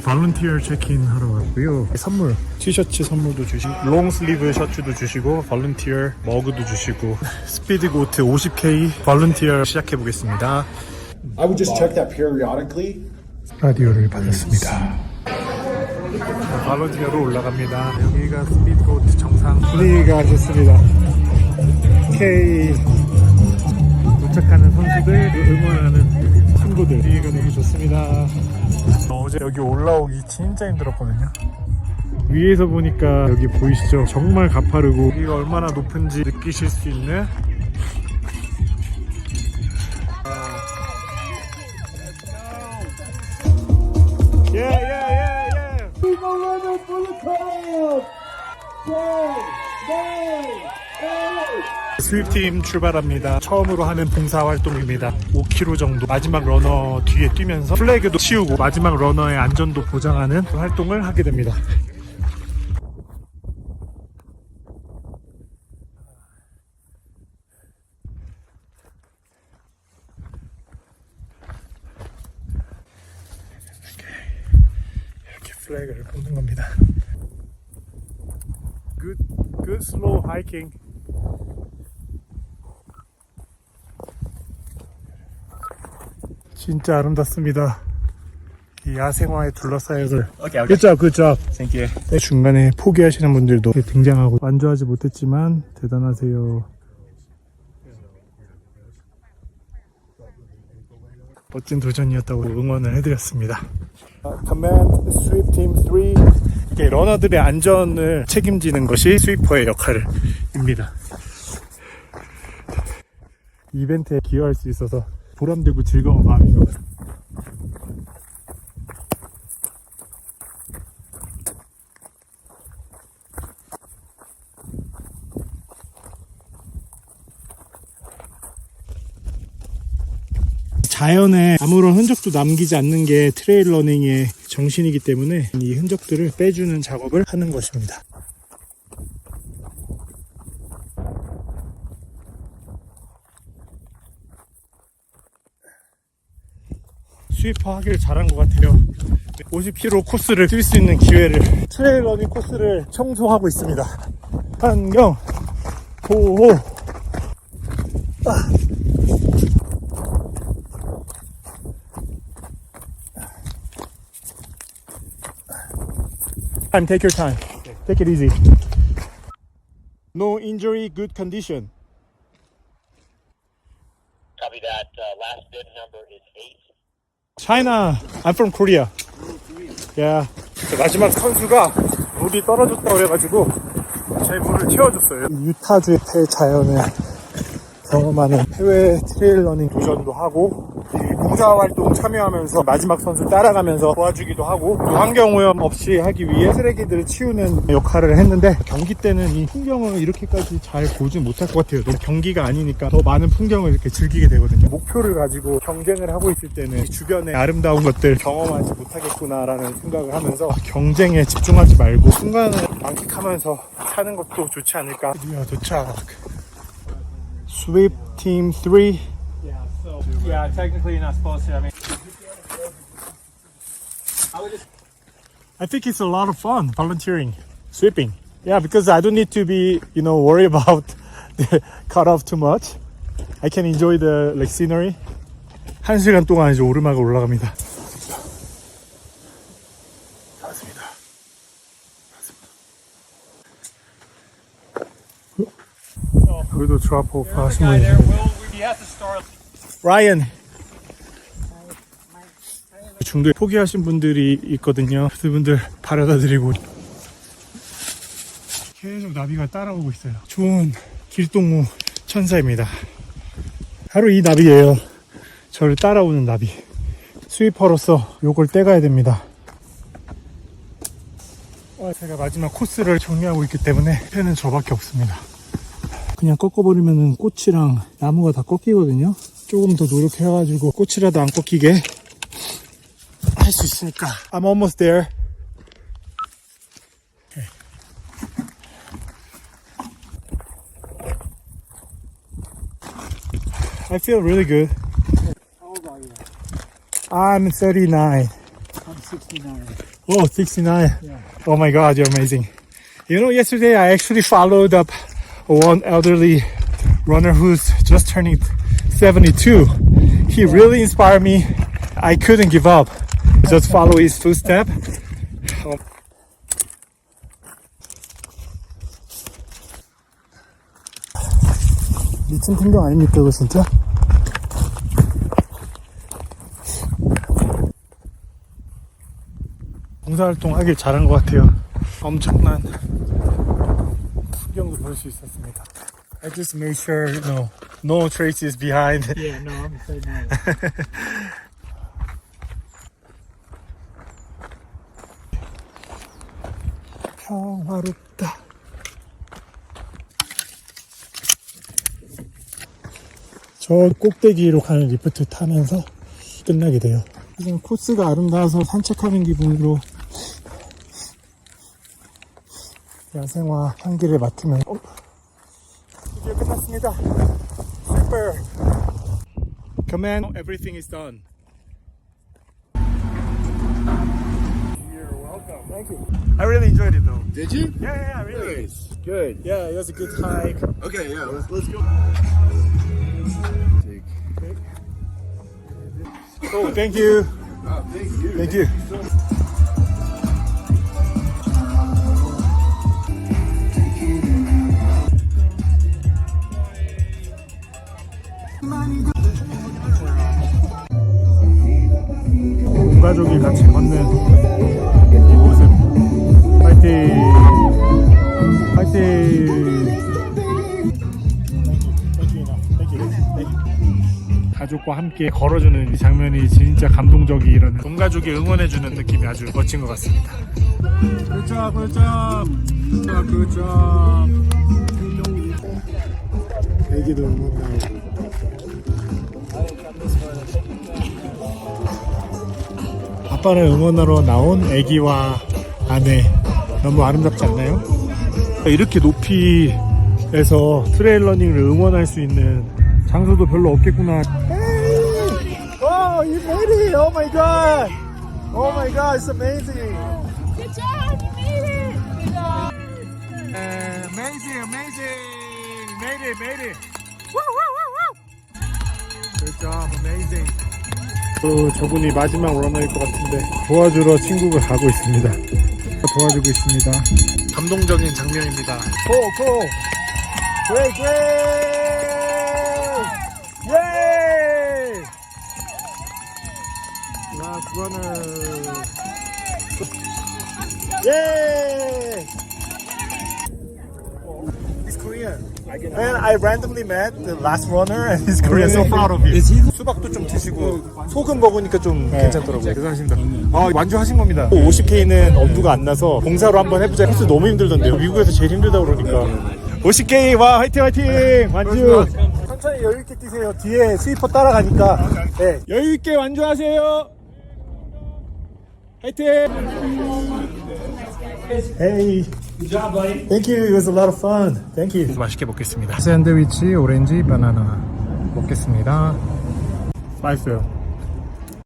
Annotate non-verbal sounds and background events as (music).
발런티어 체크인 하러 왔고요. 선물 티셔츠 선물도 주시고 롱 슬리브 셔츠도 주시고 발런티어 머그도 주시고 (laughs) 스피드 고트 50K 발런티어 시작해 보겠습니다. I would just check that periodically. 라디오를 받았습니다. 발런티어로 올라갑니다. 여기가 스피드 고트 정상 분위기가 좋습니다. K 도착하는 선수들 응원하는 친구들 분위기가 너무 좋습니다. 어제 여기 올라오기 진짜 힘들었거든요. 위에서 보니까 여기 보이시죠? 정말 가파르고 여기가 얼마나 높은지 느끼실 수 있는 Yeah, yeah, yeah, yeah. 스 위프팀 출발합니다. 처음으로 하는 봉사활동입니다. 5km 정도 마지막 러너 뒤에 뛰면서 플래그도 치우고 마지막 러너의 안전도 보장하는 그 활동을 하게 됩니다. 플래그를 뽑는 겁니다. Good, good slow hiking. 진짜 아름답습니다. 이 야생화에 둘러싸여서 good job. Thank you. 네, 중간에 포기하시는 분들도 등장하고 완주하지 못했지만 대단하세요. 멋진 도전이었다고 응원을 해드렸습니다. Command Sweep Team 3 이게 러너들의 안전을 책임지는 것이 스위퍼의 역할입니다. 이벤트에 기여할 수 있어서 보람되고 즐거운 같습니다. 자연에 아무런 흔적도 남기지 않는 게 트레일 러닝의 정신이기 때문에 이 흔적들을 빼주는 작업을 하는 것입니다. 스위퍼 하기를 잘한 것 같아요. 50km 코스를 뛸 수 있는 기회를 트레일 러닝 코스를 청소하고 있습니다. 환경 보호 time. Take your time. Take it easy. No injury, good condition. China. I'm from Korea. Yeah. 마지막 선수가 물이 떨어졌다 그래가지고 제 물을 채워줬어요. 유타주의 폐자연을 경험하는 해외 트레일 러닝 도전도 하고 이 봉사 활동 참여하면서 마지막 선수 따라가면서 도와주기도 하고 또 환경 오염 없이 하기 위해 쓰레기들을 치우는 역할을 했는데 경기 때는 이 풍경을 이렇게까지 잘 보지 못할 것 같아요. 경기가 아니니까 더 많은 풍경을 이렇게 즐기게 되거든요. 목표를 가지고 경쟁을 하고 있을 때는 이 주변의 아름다운 것들 경험하지 못하겠구나라는 생각을 하면서 경쟁에 집중하지 말고 순간을 만끽하면서 사는 것도 좋지 않을까. 드디어 도착. Team 3 Yeah, technically you're not supposed to. I mean, I think it's a lot of fun volunteering, sweeping. Yeah, because I don't need to be, you know, worry (laughs) about the cut off too much. I can enjoy the like scenery. 한 시간 동안 이제 오르막을 올라갑니다. 맞습니다. 맞습니다. 여기도 드랍 오프 하신 분이 there 계십니다. 라이언 중도에 포기하신 분들이 있거든요. 그분들 바라다 드리고. 계속 나비가 따라오고 있어요. 좋은 길동무 천사입니다. 바로 이 나비예요. 저를 따라오는 나비. 스위퍼로서 요걸 떼가야 됩니다. 어, 제가 마지막 코스를 정리하고 있기 때문에 패는 저밖에 없습니다. 그냥 꺾어버리면 꽃이랑 나무가 다 꺾이거든요. 조금 더 노력해가지고 꽃이라도 안 꺾이게 할 수 있으니까. I'm almost there. Okay. I feel really good. How old are you? I'm 39. I'm 69. Oh, 69. Oh my God, you're amazing. You know, yesterday I actually followed up one elderly runner who's just turning 72. He really inspired me. I couldn't give up. Just follow his footstep. 미친 풍경 아닙니까, 이거 진짜? 봉사활동 하길 잘한 것 같아요. 엄청난 풍경도 볼 수 있었습니다. I just made sure, you know, no traces behind. (laughs) Yeah, no, I'm same way. 평화롭다. 저 꼭대기로 가는 리프트 타면서 끝나게 돼요. 지금 코스가 아름다워서 산책하는 기분으로 야생화 향기를 맡으면 어, 드디어 끝났습니다. Super. Command, everything is done. You're welcome. Thank you. I really enjoyed it though. Did you? Yeah, yeah, yeah, really. Nice. Good. Yeah, it was a good hike. Okay, yeah, let's, let's go. Take. Oh, thank you. Oh, thank you. Thank you. 온 파이팅! 가족과 함께 걸어주는 이 장면이 진짜 감동적이 이런 온 가족이 응원해주는 느낌이 아주 멋진 것 같습니다. 굿잡 굿잡 굿잡 애기도 응원 나오고 아빠를 응원하러 나온 애기와 아내 너무 아름답지 않나요? 이렇게 높이에서 트레일러닝을 응원할 수 있는 장소도 별로 없겠구나. Oh, you made it! Oh my god! Oh my god, it's amazing! Good job, you made it! Good job. Amazing, amazing! Made it, made it! Woo, woo, woo, woo! Good job, amazing! 또 저분이 마지막 러너일 것 같은데 도와주러 친구가 가고 있습니다. 도와주고 있습니다. 감동적인 장면입니다. 고, 고! 그레이, 그레이! 예! Last runner! Yay! And I randomly met the last runner and he's Korean. So proud of you. 수박도 좀 드시고 소금 먹으니까 좀 괜찮더라고요. 대단하십니다. 아, 완주하신 겁니다. 50K는 엄두가 안 나서 봉사로 한번 해보자. 코스 너무 힘들던데요. 미국에서 제일 힘들다 그러니까. 50K 와 화이팅 화이팅 완주. 천천히 여유 있게 뛰세요. 뒤에 스위퍼 따라가니까. 네. 여유 있게 완주하세요. 화이팅. Hey. Good job, buddy. Thank you. It was a lot of fun. Thank you. 맛있게 먹겠습니다. 샌드위치, 오렌지, 바나나 먹겠습니다. 맛있어요.